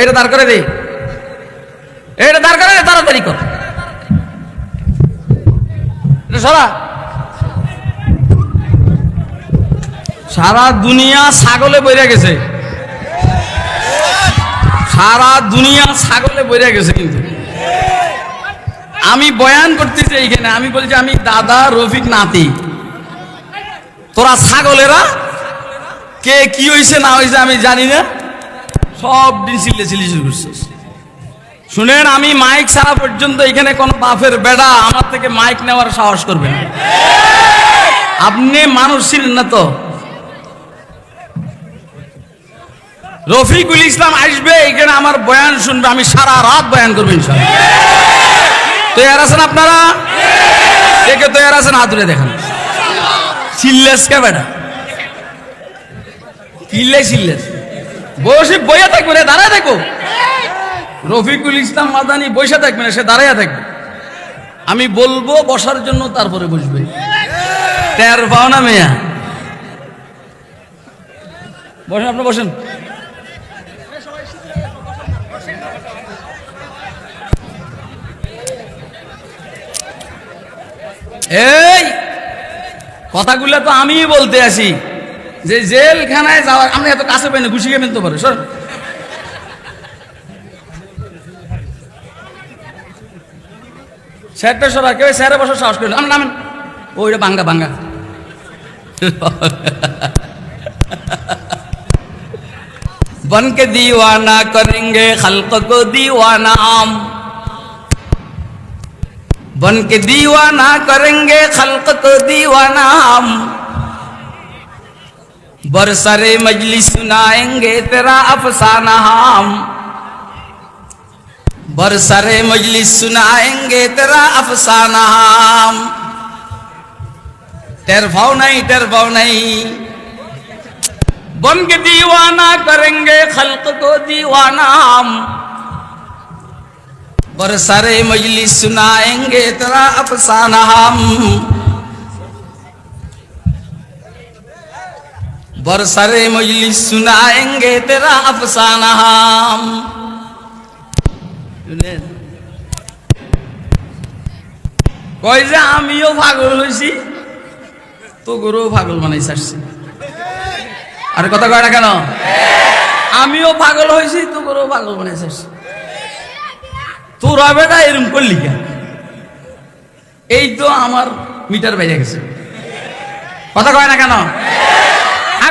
এটা দাঁড় করে দে। এইটা দাঁড় করে তাড়াতাড়ি কর। সারা দুনিয়া ছাগলে বইরা গেছে। সারা দুনিয়া ছাগলে বইরা গেছে কিন্তু। আমি বয়ান করতেছি এইখানে, আমি বলছি আমি দাদা, রফিক, নাতি। তোরা ছাগলেরা কে কি হয়েছে না হয়েছে আমি জানি না। সব দিন চিল্লে শুনেন, আমি মাইক ছাড়া পর্যন্ত এখানে কোনো বাপের বেড়া আমার থেকে মাইক নেওয়ার সাহস করবে না। আপনি মানুষ ছিলেন না তো। রফিকুল ইসলাম আসবে, এখানে আমার বয়ান শুনবে, আমি সারা রাত বয়ান করব ইনশাল্লাহ। তৈয়ার আছেন আপনারা? দেখে তৈয়ার আছেন হাতুরে দেখেন। চিল্লেস কে বেটা? কিল্লে চিল্লেস বসে বইয়া থাকবে না দাঁড়ায় দেখো রফিকুল ইসলাম মাদানি বসে থাকবে না, সে দাঁড়াইয়া থাকবে। আমি বলব বসার জন্য তারপরে বসবে। টের পাও না মেয়া। বসেন, আপনি বসেন। এই, কথাগুলো তো আমিই বলতে আসি। যে জেলখানায় যাওয়ার আপনি এত কাছে পাইনি ঘুষি গিয়ে ফেলতে পারো, সর। স্যারটা সরা কেউ স্যারে বসার সাহস করেন আমি নামেন। ওইটা বাঙ্গা বাঙ্গা। বন কে দিওয়ানা করেঙ্গে খালক কো দিওয়ানা আম। বন কে দিওয়ানা করেঙ্গে খালক কো দিওয়ানা আম। बरसरे मजलिस सुनाएँगे तेरा अफसाना हम। बरसरे मजलिस सुनाएँगे तेरा अफसाना हम। टेर भाव नहीं टेर भाव नहीं। बन के दीवाना करेंगे खल्क को दीवाना हम। बरसरे मजलिस सुनाएँगे तेरा अफसाना हम। बरसरे मजलिस सुनाएंगे तेरा अफसाना हम কয় যে আমিও পাগল হয়েছি তো গরু পাগল বানাই ছাড়ছি আর কথা কয় না কেন আমিও পাগল হয়েছি তো গরু পাগল বানাই ছাড়ছি তোরা বেটা এরম করলি কেন এই তো আমার মিটার বাইরে গেছে কথা কয় না কেন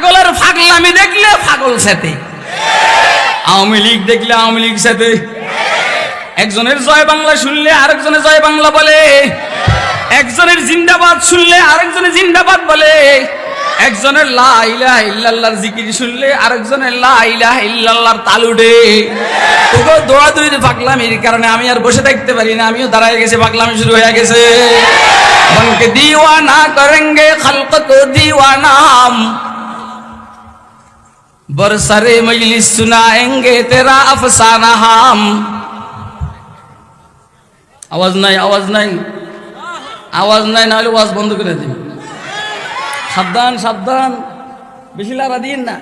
পাগলের ফাগলামি দেখলে পাগল সাথে আওয়ামী লীগ দেখলে আওয়ামী লীগ সাথে একজনের জয় বাংলা শুনলে আরেকজনের জয় বাংলা বলে। একজনের জিন্দাবাদ শুনলে আরেকজনের জিন্দাবাদ বলে। একজনের লা ইলাহা ইল্লাল্লাহর জিকির শুনলে আরেকজনের লা ইলাহা ইল্লাল্লাহর তালুডে তোকে দৌড়াদৌড়ি পাগলামির কারণে আমি আর বসে থাকতে পারি না, আমিও দাঁড়ায় গেছে, পাগলামি শুরু হয়ে গেছে। বনকে দিওয়ানা করেঙ্গে খলক কো দিওয়ানা बरसरे मजलिस सुनाएंगे तेरा अफसाना हम आवाज नहीं आवाज नहीं আওয়াজ নাই না হলে ওয়াজ বন্ধ করে দিন। সাবধান সাবধান। বেশি লাভা দিন না।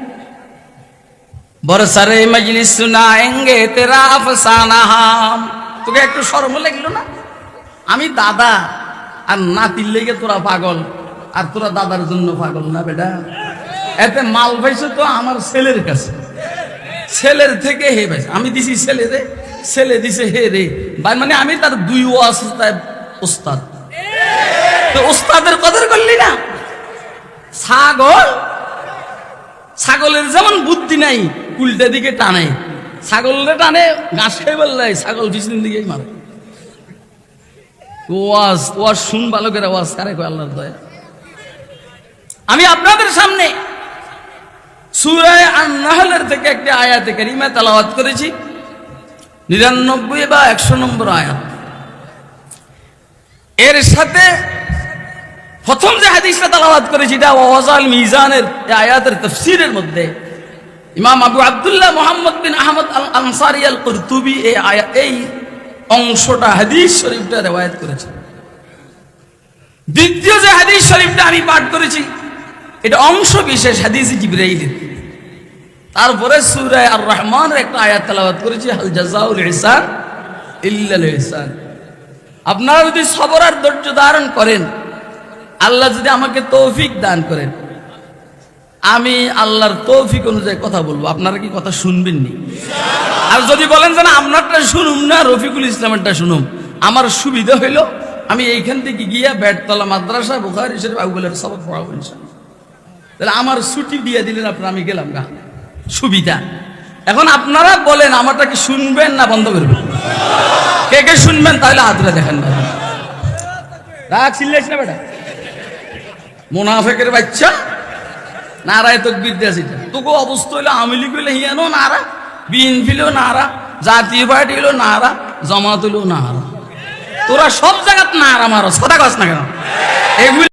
বরসারে মজলিস সুনায়েঙ্গে তেরা আফসানা হাম। তোকে একটু শরম লাগল না? আমি দাদা, আর নাতির লেগে তোরা পাগল, আর তোরা দাদার জন্য পাগল না বেটা? এতে মাল পাইছো তো আমার ছেলের কাছে। ছেলের থেকে হে পাইছে। আমি দিছি ছেলে রে, ছেলে দিছে হে রে। ভাই মানে আমি তার দুই ওয়াস্তায় ওস্তাদ। তো ওস্তাদের কদর করলি না? ছাগল? ছাগলের যেমন বুদ্ধি নাই, উল্টা দিকে টানে। ছাগলের টানে, ঘাস খাই বললে ছাগল পিছন দিকে মারে। ওয়াজ ওয়াজ শুন ভালো করে ওয়াজ কারে কয় আল্লাহর দয়া। আমি আপনাদের সামনে সুরায় আন্নাহলের থেকে একটি আয়াতে কারিমা তালাওয়াত করেছি। নিরানব্বই বা একশো নম্বর আয়াত। এর সাথে প্রথম যে হাদিসটা তালাবাদ করেছি, এটা ওয়াজাল মিজানের আয়াতের তফসিরের মধ্যে। ইমাম আবু আব্দুল্লাহ মোহাম্মদ বিন আহমদ আল আনসারি আল কর্তুবি এই আয়া, এই অংশটা হাদিস শরীফটা রেওয়ায়ত করেছে। দ্বিতীয় যে হাদিস শরীফটা আমি পাঠ করেছি, এটা অংশ বিশেষ হাদিস জিব্রাইলের। তারপরে সুরায় আর রহমানের একটা আয়াত তেলাওয়াত করেছি, হাল জাজাউল ইহসান ইল্লাল ইহসান। আপনারা যদি সবর আর ধৈর্য ধারণ করেন, আল্লাহ যদি আমাকে তৌফিক দান করেন, আমি আল্লাহর তৌফিক অনুযায়ী কথা বলব। আপনারা কি কথা শুনবেন নি আর যদি বলেন যে না, আপনারটা শুনুম না, রফিকুল ইসলামেরটা শুনুম আমার সুবিধা হইল, আমি এইখান থেকে গিয়া ব্যাটতলা মাদ্রাসা, বুখারি, শরীফ আগুলের সবক পড়াবো। তাহলে আমার ছুটি দিয়ে দিলেন আপনার, আমি গেলাম গা। সুবিধা। এখন আপনারা বলেন, আমারটা কি শুনবেন না বন্ধ করবেন? কে কে শুনবেন তাহলে হাতটা দেখেন মোনাফেকের বাচ্চা। নারায় তকবির দিয়েছে তোকে অবস্থা হইল আওয়ামী লীগ হইলে হিয়ানো নারা, বিএনপি হইলেও নারা, জাতীয় পার্টি হইল নারা, জামাত হইলেও নারা। তোরা সব জায়গাত নারা মারো, সদা কস না কেন? এগুলি